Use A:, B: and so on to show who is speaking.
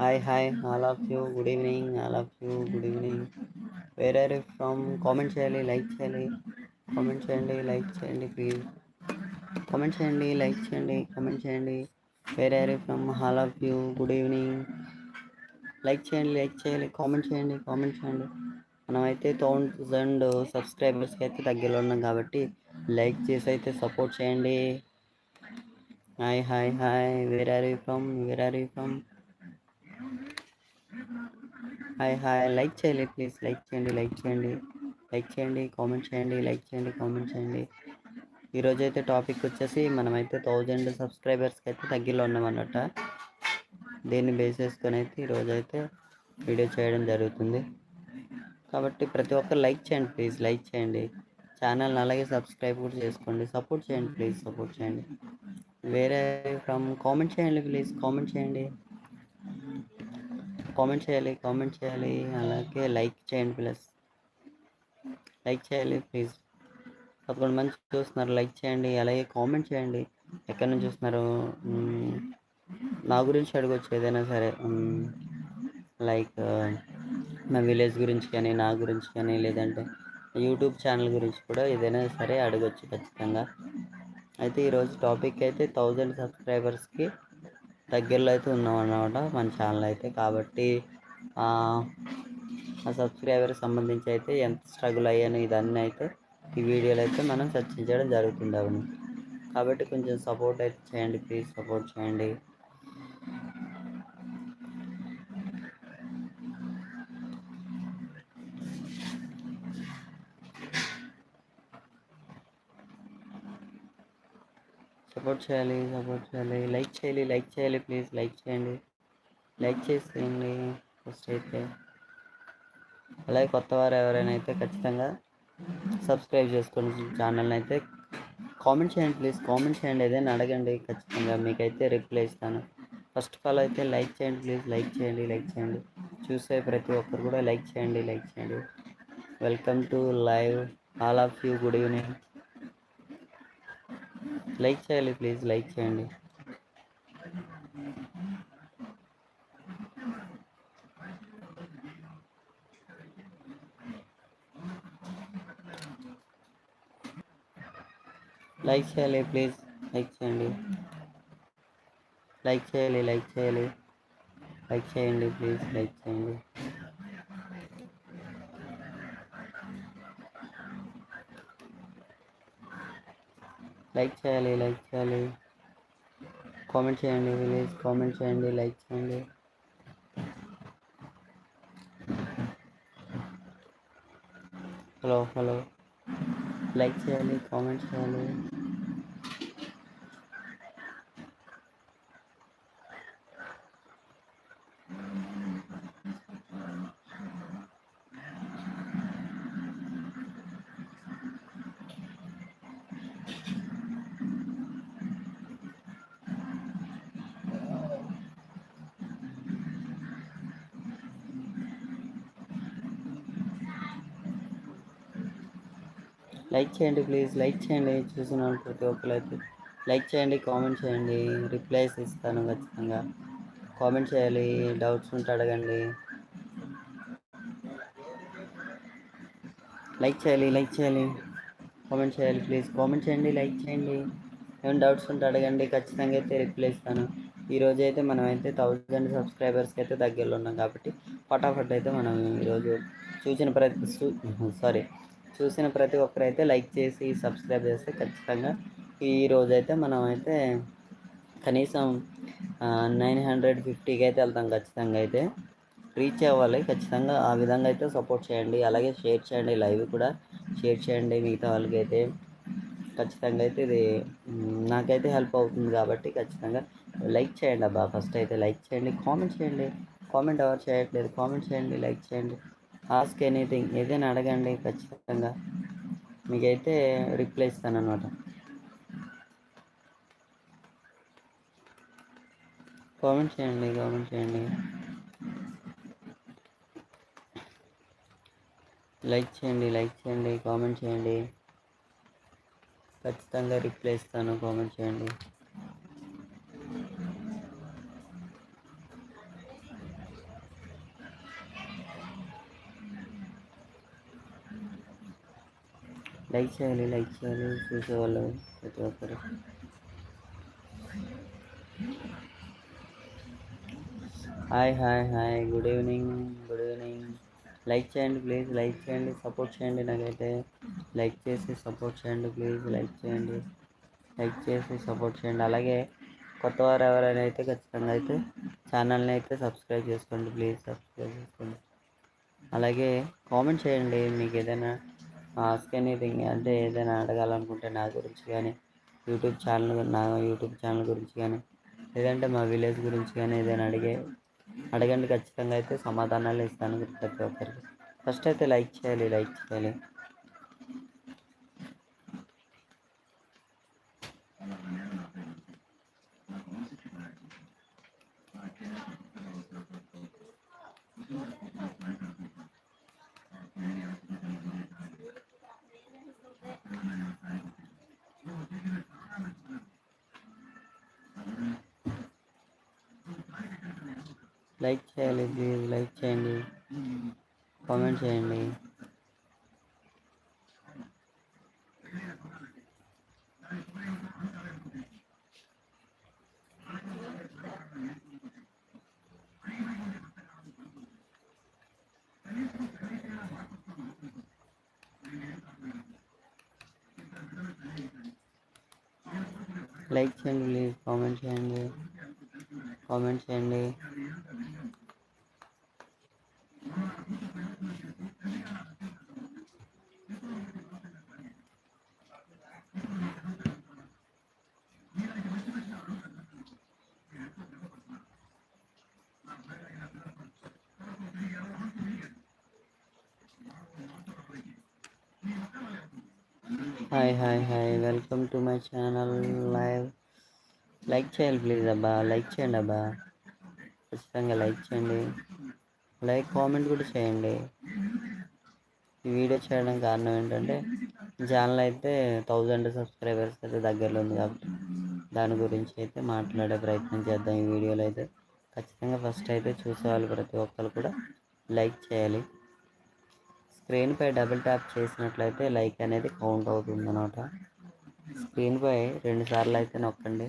A: Hi hi all of you good evening all of you good evening where are from comment చేయాలి like చేయాలి comment చేయండి like చేయండి please comment చేయండి like చేయండి comment చేయండి. Where are from all of you good evening like చేయండి like చేయాలి comment చేయండి కామెంట్ చేయండి. మనమైతే థౌజండ్ సబ్స్క్రైబర్స్కి అయితే దగ్గరలో ఉన్నాం కాబట్టి లైక్ చేసి అయితే సపోర్ట్ చేయండి. Hi hi hi where are you from where are you from hi hi. Like చేయాలి ప్లీజ్. లైక్ చేయండి లైక్ చేయండి. లైక్ చేయండి కామెంట్ చేయండి లైక్ చేయండి కామెంట్ చేయండి. ఈరోజు అయితే టాపిక్ వచ్చేసి మనమైతే థౌజండ్ సబ్స్క్రైబర్స్కి అయితే దగ్గరలో ఉన్నామన్నట దీన్ని బేస్ చేసుకొని అయితే ఈరోజు అయితే వీడియో చేయడం జరుగుతుంది. కాబట్టి ప్రతి ఒక్కరు లైక్ చేయండి ప్లీజ్. లైక్ చేయండి. ఛానల్ని అలాగే సబ్స్క్రైబ్ కూడా చేసుకోండి. సపోర్ట్ చేయండి ప్లీజ్. సపోర్ట్ చేయండి. వేరే ఫ్రమ్ కామెంట్ చేయండి ప్లీజ్. కామెంట్ చేయండి. కామెంట్ చేయాలి కామెంట్ చేయాలి. అలాగే లైక్ చేయండి ప్లస్ లైక్ చేయాలి ప్లీజ్. పదకొండు మంది చూస్తున్నారు. లైక్ చేయండి అలాగే కామెంట్ చేయండి. ఎక్కడి నుంచి చూస్తున్నారు? నా గురించి అడగొచ్చు ఏదైనా సరే. లైక్ నా విలేజ్ గురించి కానీ నా గురించి కానీ లేదంటే యూట్యూబ్ ఛానల్ గురించి కూడా ఏదైనా సరే అడగొచ్చు ఖచ్చితంగా. అయితే ఈరోజు టాపిక్ అయితే థౌజండ్ సబ్స్క్రైబర్స్కి దగ్గరలో అయితే ఉన్నాం అన్నమాట మన ఛానల్ అయితే. కాబట్టి ఆ సబ్స్క్రైబర్ సంబంధించి అయితే ఎంత స్ట్రగుల్ అయ్యాను ఇదన్నీ అయితే ఈ వీడియోలో అయితే మనం చర్చించడం జరుగుతుంది అవును కాబట్టి కొంచెం సపోర్ట్ అయితే చేయండి ప్లీజ్ సపోర్ట్ చేయండి. సపోర్ట్ చేయాలి సపోర్ట్ చేయాలి. లైక్ చేయాలి లైక్ చేయాలి ప్లీజ్. లైక్ చేయండి. లైక్ చేసేయండి ఫస్ట్ అయితే. అలాగే కొత్త వారు ఎవరైనా అయితే ఖచ్చితంగా సబ్స్క్రైబ్ చేసుకోండి ఛానల్ని అయితే. కామెంట్ చేయండి ప్లీజ్. కామెంట్ చేయండి ఏదైనా అడగండి ఖచ్చితంగా. మీకైతే రిప్లై ఇస్తాను. ఫస్ట్ ఆఫ్ ఆల్ అయితే లైక్ చేయండి ప్లీజ్. లైక్ చేయండి లైక్ చేయండి. చూసే ప్రతి ఒక్కరు కూడా లైక్ చేయండి లైక్ చేయండి. Welcome to live all of you. Good evening. Like చేయాలి ప్లీజ్ లైక్ చేయండి. లైక్ చేయాలి ప్లీజ్ లైక్ చేయండి. లైక్ చేయాలి లైక్ చేయాలి. లైక్ చేయండి ప్లీజ్ లైక్ చేయండి. లైక్ చేయాలి లైక్ చేయాలి. కామెంట్ చేయండి ప్లీజ్ కామెంట్ చేయండి లైక్ చేయండి. Hello hello. లైక్ చేయాలి కామెంట్ చేయాలి. లైక్ చేయండి ప్లీజ్. లైక్ చేయండి. చూసిన వాళ్ళు ప్రతి ఒక్కరైతే లైక్ చేయండి కామెంట్ చేయండి. రిప్లైస్ ఇస్తాను ఖచ్చితంగా. కామెంట్ చేయాలి. డౌట్స్ ఉంటే అడగండి. లైక్ చేయాలి లైక్ చేయాలి. కామెంట్ చేయాలి ప్లీజ్. కామెంట్ చేయండి లైక్ చేయండి. ఏమైనా డౌట్స్ ఉంటే అడగండి. ఖచ్చితంగా అయితే రిప్లై ఇస్తాను. ఈరోజు అయితే మనం అయితే థౌజండ్ సబ్స్క్రైబర్స్కి అయితే దగ్గరలో ఉన్నాం కాబట్టి ఫటాఫట్ అయితే మనం ఈరోజు చూసిన ప్రతి సారీ. చూసిన ప్రతి ఒక్కరైతే లైక్ చేసి సబ్స్క్రైబ్ చేస్తే ఖచ్చితంగా. ఈ రోజు అయితే మనం అయితే కనీసం నైన్ హండ్రెడ్ ఫిఫ్టీకి అయితే వెళ్తాం ఖచ్చితంగా అయితే. రీచ్ అవ్వాలి. ఖచ్చితంగా ఆ విధంగా అయితే సపోర్ట్ చేయండి. అలాగే షేర్ చేయండి. లైవ్ కూడా షేర్ చేయండి మిగతా వాళ్ళకి అయితే ఖచ్చితంగా అయితే ఇది నాకైతే హెల్ప్ అవుతుంది కాబట్టి ఖచ్చితంగా లైక్ చేయండి అబ్బా. ఫస్ట్ అయితే లైక్ చేయండి. కామెంట్ చేయండి. కామెంట్ ఎవరు చేయట్లేదు. కామెంట్ చేయండి. లైక్ చేయండి. ఆస్క్ ఎనీథింగ్ ఏదైనా అడగండి ఖచ్చితంగా. మీకైతే రిప్లై ఇస్తాను అనమాట కామెంట్ చేయండి కామెంట్ చేయండి. లైక్ చేయండి లైక్ చేయండి కామెంట్ చేయండి. ఖచ్చితంగా రిప్లై ఇస్తాను కామెంట్ చేయండి. లైక్ చేయాలి లైక్ చేయాలి చూసేవాళ్ళు ప్రతి ఒక్కరు. Hi hi hi good evening good evening. Like చేయండి ప్లీజ్ లైక్ చేయండి సపోర్ట్ చేయండి నాకైతే. లైక్ చేసి సపోర్ట్ చేయండి ప్లీజ్ లైక్ చేయండి. లైక్ చేసి సపోర్ట్ చేయండి. అలాగే కొత్త వారు ఎవరైనా అయితే ఖచ్చితంగా అయితే ఛానల్ని అయితే సబ్స్క్రైబ్ చేసుకోండి ప్లీజ్ సబ్స్క్రైబ్ చేసుకోండి. అలాగే కామెంట్ చేయండి మీకు ఏదైనా ఆస్క్ ఎనీథింగ్ అంటే ఏదైనా అడగాలనుకుంటే నా గురించి కానీ యూట్యూబ్ ఛానల్ నా యూట్యూబ్ ఛానల్ గురించి కానీ లేదంటే మా విలేజ్ గురించి కానీ ఏదైనా అడిగే అడగండి ఖచ్చితంగా అయితే సమాధానాలు ఇస్తాను ప్రతి ఒక్కరికి. ఫస్ట్ అయితే లైక్ చేయాలి లైక్ చేయాలి. లైక్ చేయాలి ప్లీజ్ లైక్ చేయండి కామెంట్ చేయండి లైక్ చేయండి ప్లీజ్ కామెంట్ చేయండి కామెంట్ చేయండి hi hi hi welcome to my channel live like చేయాలి ప్లీజ్ అబ్బా. లైక్ చేయండి అబ్బా. ఖచ్చితంగా లైక్ చేయండి. లైక్ కామెంట్ కూడా చేయండి. ఈ వీడియో చేయడం కారణం ఏంటంటే ఛానల్ అయితే థౌజండ్ సబ్స్క్రైబర్స్ అయితే దగ్గరలో ఉంది కాబట్టి దాని గురించి అయితే మాట్లాడే ప్రయత్నం చేద్దాం ఈ వీడియోలో అయితే. ఖచ్చితంగా ఫస్ట్ అయితే చూసేవాళ్ళు ప్రతి ఒక్కరు కూడా లైక్ చేయాలి. స్క్రీన్పై డబుల్ ట్యాప్ చేసినట్లయితే లైక్ అనేది కౌంట్ అవుతుంది స్క్రీన్ పై రెండు సార్లు అయితే నొక్కండి.